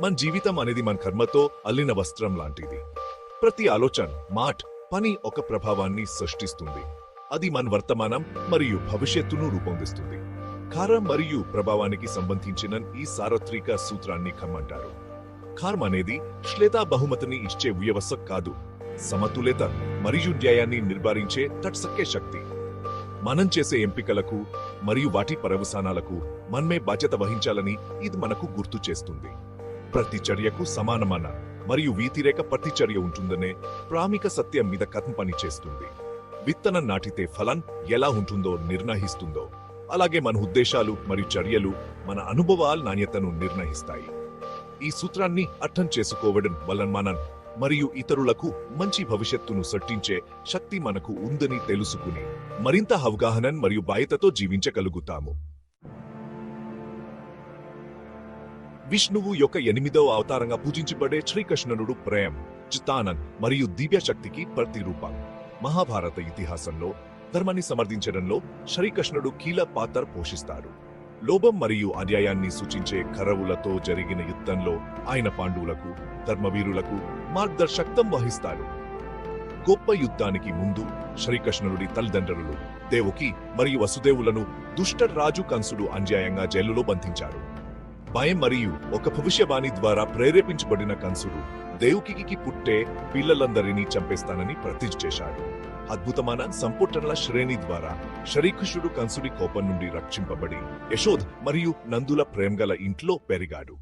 మన జీవితం అనేది మన కర్మతో అల్లిన వస్త్రం లాంటిది. ప్రతి ఆలోచన మాట పని ఒక ప్రభావాన్ని సృష్టిస్తుంది. అది మన వర్తమానం మరియు భవిష్యత్తును రూపొందిస్తుంది. కారం మరియు ప్రభావానికి సంబంధించిన ఈ సార్వత్రిక సూత్రాన్ని కమ్మంటారు కార్మ్ అనేది శ్లేత బహుమతిని ఇచ్చే వ్యవస్థ కాదు. సమతుల్యత మరియు న్యాయాన్ని నిర్ధారించే తట్సక్కే శక్తి. మనం చేసే ఎంపికలకు మరియు వాటి పరవసానాలకు మనమే బాధ్యత వహించాలని ఇది మనకు గుర్తు చేస్తుంది. ప్రతి చర్యకు సమానమైన మరియు వీతిరేక ప్రతిచర్య ఉంటుందనే ప్రామిక సత్యం మీద కథం పనిచేస్తుంది విత్తనం నాటితే ఫలం ఎలా ఉంటుందో నిర్ణయిస్తుందో అలాగే మన ఉద్దేశాలు మరియు చర్యలు మన అనుభవాల నాణ్యతను నిర్ణయిస్తాయి. ఈ సూత్రాన్ని అర్థం చేసుకోవడం వలన మనం మరియు ఇతరులకు మంచి భవిష్యత్తును సృష్టించే శక్తి మనకు ఉందని తెలుసుకుని మరింత అవగాహన మరియు బాధ్యతతో జీవించగలుగుతాము. విష్ణువు యొక్క ఎనిమిదవ అవతారంగా పూజించబడే శ్రీకృష్ణనుడు ప్రేమ్ చిత్తానంద్ మరియు దివ్యశక్తికి ప్రతిరూపం. మహాభారత ఇతిహాసంలో ధర్మాన్ని సమర్థించడంలో శ్రీకృష్ణుడు కీలక పాత్ర పోషిస్తాడు. లోభం మరియు అన్యాయాన్ని సూచించే కరవులతో జరిగిన యుద్ధంలో ఆయన పాండవులకు ధర్మవీరులకు మార్గదర్శకత్వం వహిస్తాడు. గొప్ప యుద్ధానికి ముందు శ్రీకృష్ణుడి తల్లిదండ్రులు దేవుకి మరియు వసుదేవులను దుష్ట రాజు కంసుడు అన్యాయంగా జైలులో బంధించాడు. భయం మరియు ఒక భవిష్యవాణి ద్వారా ప్రేరేపించబడిన కంసుడు దేవుకికి పుట్టే పిల్లలందరినీ చంపేస్తానని ప్రతిజ్ఞ చేశాడు. అద్భుతమైన సంపుటనల శ్రేణి ద్వారా శరీకుషుడు కంసుడి కోపం నుండి రక్షింపబడి యశోద్ మరియు నందుల ప్రేమగల ఇంట్లో పెరిగాడు.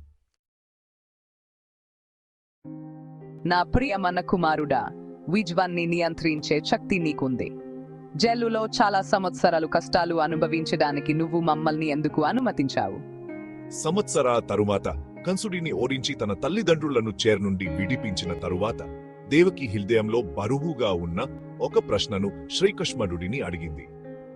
నా ప్రియమన్న కుమారుడా విజ్వాన్ని నియంత్రించే శక్తి నీకుంది. జైలులో చాలా సంవత్సరాలు కష్టాలు అనుభవించడానికి నువ్వు మమ్మల్ని ఎందుకు అనుమతించావు? సంవత్సర తరువాత కంసుడిని ఓడించి తన తల్లిదండ్రులను చేరనుండి విడిపించిన తరువాత దేవకి హృదయంలో బరువుగా ఉన్న ఒక ప్రశ్నను శ్రీకృష్ణుడిని అడిగింది.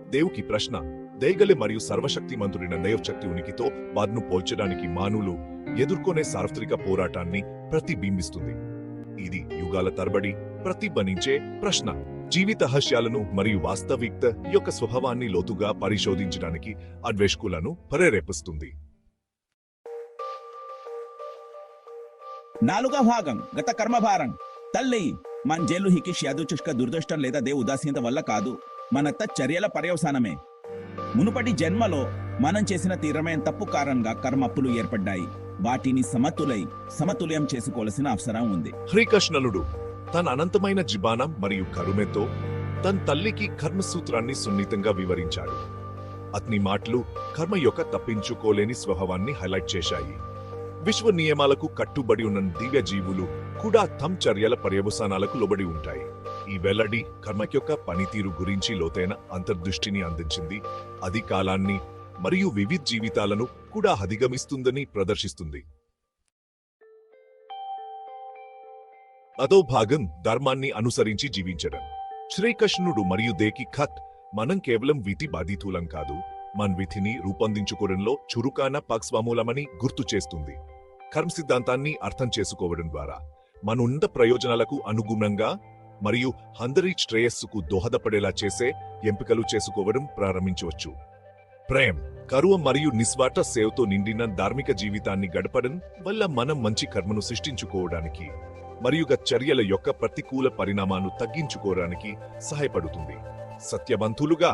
దేవుకి ప్రశ్న దేగలి మరియు సర్వశక్తిమంతుడైన దైవశక్తి ఉనికితో వారిను పోల్చడానికి మానులు ఎదుర్కొనే సార్వత్రిక పోరాటాన్ని ప్రతిబింబిస్తుంది. ఇది యుగాల తరబడి ప్రతిబనించే ప్రశ్న. జీవిత హస్యాలను మరియు వాస్తవికత యొక్క స్వభావాన్ని లోతుగా పరిశోధించడానికి అన్వేషకులను ప్రేరేపిస్తుంది. నాలుగో భాగం గత కర్మభారం. తల్లి మన జైలు హికిష్ యాదృచ్ఛిక దురదృష్టం లేదా దేవు ఉదాసీనత వల్ల కాదు. మన చర్యల పర్యవసానమే. మునుపటి జన్మలో మనం చేసిన తీవ్రమైన తప్పు కారణంగా కర్మప్పులు ఏర్పడ్డాయి. వాటిని సమతులై సమతుల్యం చేసుకోవాల్సిన అవసరం ఉంది. శ్రీకృష్ణుడు తన అనంతమైన జిబానం మరియు కరుమెతో తన తల్లికి కర్మసూత్రాన్ని సున్నితంగా వివరించాడు. అతని మాటలు కర్మ యొక్క తప్పించుకోలేని స్వభావాన్ని హైలైట్ చేశాయి. విశ్వ నియమాలకు కట్టుబడి ఉన్న దివ్య జీవులు కూడా తమ్ చర్యల పర్యవసానాలకు లోబడి ఉంటాయి. ఈ వెల్లడి కర్మ యొక్క పనితీరు గురించి లోతైన అంతర్దృష్టిని అందించింది అది కాలాన్ని మరియు వివిధ జీవితాలను కూడా అధిగమిస్తుందని ప్రదర్శిస్తుంది. అదో భాగం ధర్మాన్ని అనుసరించి జీవించడం. శ్రీకృష్ణుడు మరియు దేకి ఖత్ మనం కేవలం విధి బాధితులం కాదు మన విధిని రూపొందించుకోవడంలో చురుకాన పక్స్వామూలమని గుర్తు చేస్తుంది. కర్మ సిద్ధాంతాన్ని అర్థం చేసుకోవడం ద్వారా మన ఉన్నత ప్రయోజనాలకు అనుగుణంగా మరియు అందరి శ్రేయస్సుకు దోహదపడేలా చేసే ఎంపికలు చేసుకోవడం ప్రారంభించవచ్చు. ప్రేమ్ కరువ మరియు నిస్వార్థ సేవతో నిండిన ధార్మిక జీవితాన్ని గడపడం వల్ల మనం మంచి కర్మను సృష్టించుకోవడానికి మరియు చర్యల యొక్క ప్రతికూల పరిణామాను తగ్గించుకోవడానికి సహాయపడుతుంది. సత్యవంతులుగా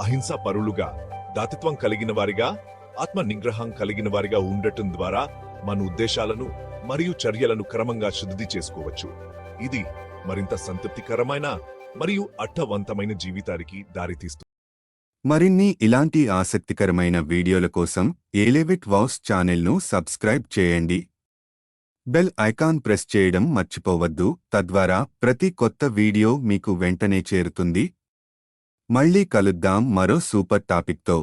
అహింసా పరులుగా దాతృత్వం కలిగిన వారిగా ఆత్మ నిగ్రహం కలిగిన వారిగా ఉండటం ద్వారా మన ఉద్దేశాలను మరియు చర్యలను క్రమంగా శుద్ధి చేసుకోవచ్చు. ఇది మరింత సంతృప్తికరమైన మరియు అర్థవంతమైన జీవితానికి దారితీస్తుంది. మరిన్ని ఇలాంటి ఆసక్తికరమైన వీడియోల కోసం ఏలేవిట్ వాస్ ఛానల్ను సబ్స్క్రైబ్ చేయండి. బెల్ ఐకాన్ ప్రెస్ చేయడం మర్చిపోవద్దు. తద్వారా ప్రతి కొత్త వీడియో మీకు వెంటనే చేరుతుంది. మళ్ళీ కలుద్దాం మరో సూపర్ టాపిక్తో.